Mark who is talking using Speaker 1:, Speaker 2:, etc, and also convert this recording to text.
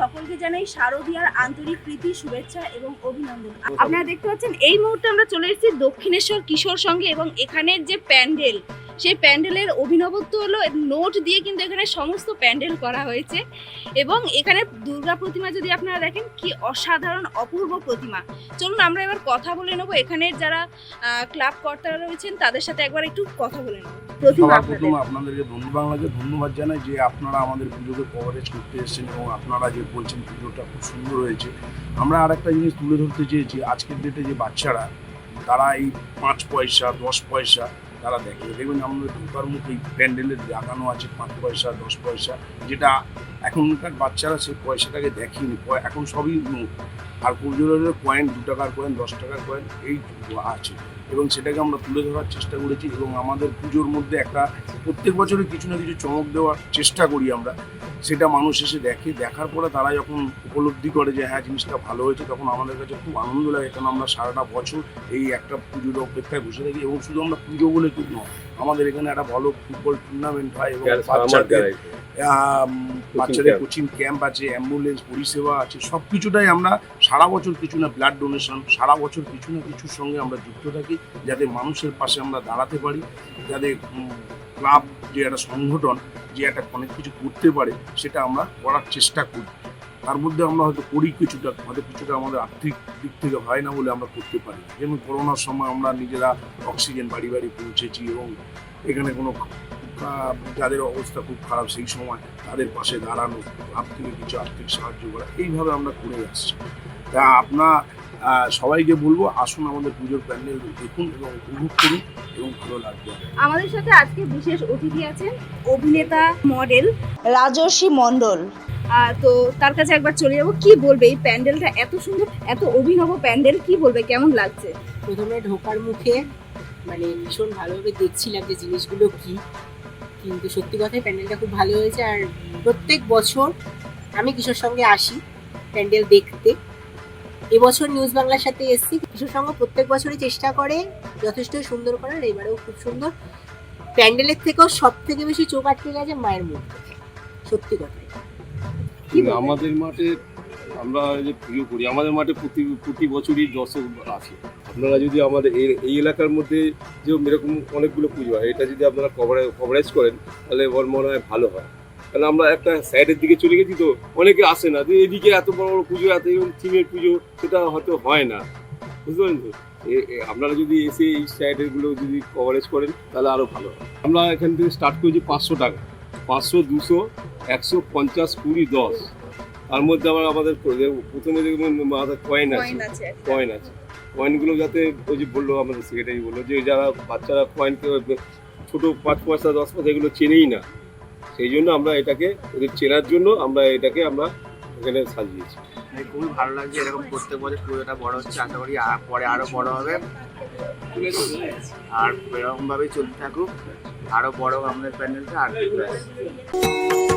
Speaker 1: সকলকে জানাই শারদীয়ার আন্তরিক প্রীতি, শুভেচ্ছা এবং অভিনন্দন। আপনারা দেখতে পাচ্ছেন, এই মুহূর্তে আমরা চলে এসেছি দক্ষিণেশ্বর কিশোর সঙ্গে এবং এখানের যে প্যান্ডেল সেই প্যান্ডেলের অভিনবত্ব হলো নোট দিয়ে কিন্তু এখানে সমস্ত প্যান্ডেল করা হয়েছে। এবং এখানে দুর্গা প্রতিমা যদি আপনারা দেখেন কি অসাধারণ অপূর্ব প্রতিমা। চলুন আমরা এবার কথা বলে নেব। এখানের যারা ক্লাব কর্তারা রয়েছেন তাদের সাথে একবার একটু কথা বলে নেব।
Speaker 2: সবার প্রথম আপনাদেরকে ধন্য বাংলাকে ধন্যবাদ জানাই যে আপনারা আমাদের পুজোকে কভারেজ করতে এসেছেন এবং আপনারা যে বলছেন পুজোটা খুব সুন্দর হয়েছে। আমরা আর একটা জিনিস তুলে ধরতে চেয়েছি আজকের ডেটে যে বাচ্চারা তারা এই পাঁচ পয়সা দশ পয়সা তারা দেখে। দেখবেন আমাদের ঢোকার মুখে প্যান্ডেলের লাগানো আছে, পাঁচ পয়সা, দশ পয়সা, যেটা এখনকার বাচ্চারা সেই পয়সাটাকে দেখেনি। এখন সবই আর পুজোর কয়েন দু টাকার কয়েন দশ টাকার কয়েন এই আছে। এবং সেটাকে আমরা তুলে ধরার চেষ্টা করেছি এবং আমাদের পুজোর মধ্যে একটা প্রত্যেক বছরে কিছু না কিছু চমক দেওয়ার চেষ্টা করি আমরা। সেটা মানুষ এসে দেখে। দেখার পরে তারা যখন উপলব্ধি করে যে হ্যাঁ জিনিসটা ভালো হয়েছে, তখন আমাদের কাছে খুব আনন্দ লাগে। কারণ আমরা সারাটা বছর এই একটা পুজোর অপেক্ষায় বসে থাকি এবং শুধু আমরা পুজো বলে কিন্তু নয় আমাদের এখানে একটা ভালো ফুটবল টুর্নামেন্ট হয় এবং বাচ্চাদের বাচ্চাদের কোচিং ক্যাম্প আছে অ্যাম্বুলেন্স পরিষেবা আছে সব কিছুটাই আমরা সারা বছর কিছু না ব্লাড ডোনেশন সারা বছর কিছু না কিছুর সঙ্গে আমরা যুক্ত থাকি যাতে মানুষের পাশে আমরা দাঁড়াতে পারি যাতে ক্লাব যে একটা সংগঠন যে একটা অনেক কিছু করতে পারে সেটা আমরা করার চেষ্টা করি। তার মধ্যে আমরা হয়তো করি কিছুটা হয়তো কিছুটা আমাদের আর্থিক দিক থেকে হয় না বলে আমরা করতে পারি যেমন করোনার সময় আমরা নিজেরা অক্সিজেন বাড়ি বাড়ি পৌঁছেছি এবং এখানে কোনো যাদের অবস্থা খুব খারাপ সেই সময় তাদের পাশে দাঁড়ানো ক্লাব থেকে কিছু আর্থিক সাহায্য করা এইভাবে আমরা করে আসছি। তা আপনার সবাইকে বলব আসুন আমাদের পুজোর প্যান্ডেল দেখুন এবং উপভোগ করুন এবং ভালো লাগবে।
Speaker 1: আমাদের সাথে আজকে বিশেষ অতিথি আছেন অভিনেতা মডেল
Speaker 3: রাজর্ষি মণ্ডল।
Speaker 1: তো তার কাছে একবার চলে যাব। কি বলবে এই প্যান্ডেলটা? এত সুন্দর, এত অভিনব প্যান্ডেল কি বলবে? কেমন লাগছে?
Speaker 4: প্রথমে ঢোকার মুখে মানে ভীষণ ভালোভাবে দেখছিলাম যে জিনিসগুলো কি। কিন্তু সত্যি কথাই প্যান্ডেলটা খুব ভালো হয়েছে। আর প্রত্যেক বছর আমি কিশোর সঙ্গে আসি প্যান্ডেল দেখতে। এবছর নিউজ বাংলার সাথে এসেছি। কিশোর সঙ্গ প্রত্যেক বছরই চেষ্টা করে যথেষ্ট সুন্দর করার, এবারেও খুব সুন্দর। প্যান্ডেলের থেকেও সব থেকে বেশি চোখ আটকে গেছে মায়ের মুখ সত্যি কথাই?
Speaker 5: আমাদের মাঠে আমরা যে পুজো করি আমাদের মাঠে প্রতি প্রতি বছরই দর্শক আছে আপনারা যদি আমাদের এই এই এলাকার মধ্যে যে এরকম অনেকগুলো পুজো হয় এটা যদি আপনারা কভারেজ কভারেজ করেন তাহলে আমার মনে হয় ভালো হয়। কারণ আমরা একটা সাইডের দিকে চলে গেছি তো অনেকে আসে না যে এদিকে এত বড় বড় পুজো এত এরকম থিমের পুজো সেটা হয়তো হয় না। বুঝতে পারেন তো? আপনারা যদি এসে এই সাইডেরগুলো যদি কভারেজ করেন তাহলে আরও ভালো হয়। আমরা এখান থেকে স্টার্ট করেছি পাঁচশো টাকা। পাঁচশো দুশো একশো পঞ্চাশ কুড়ি দশ। তার মধ্যে আবার আমাদের প্র- প্রথমে দেখবেন আমাদের কয়েন আছে
Speaker 1: কয়েন আছে
Speaker 5: কয়েনগুলো যাতে ওই যে বলল আমাদের সেক্রেটারি বলল যে যারা বাচ্চারা কয়েন ছোট পাঁচ পয়সা দশ পয়সা এগুলো চেনেই না। সেই জন্য আমরা এটাকে ওদের চেনার জন্য আমরা এটাকে আমরা এখানে সাজিয়েছি।
Speaker 6: মানে খুবই ভালো লাগছে এরকম প্রত্যেক বছর পুজোটা বড় হচ্ছে। আশা করি আর পরে আরও বড় হবে। আর এরকম ভাবেই চলতে থাকুক। আরও বড় আমাদের প্যান্ডেলটা আর।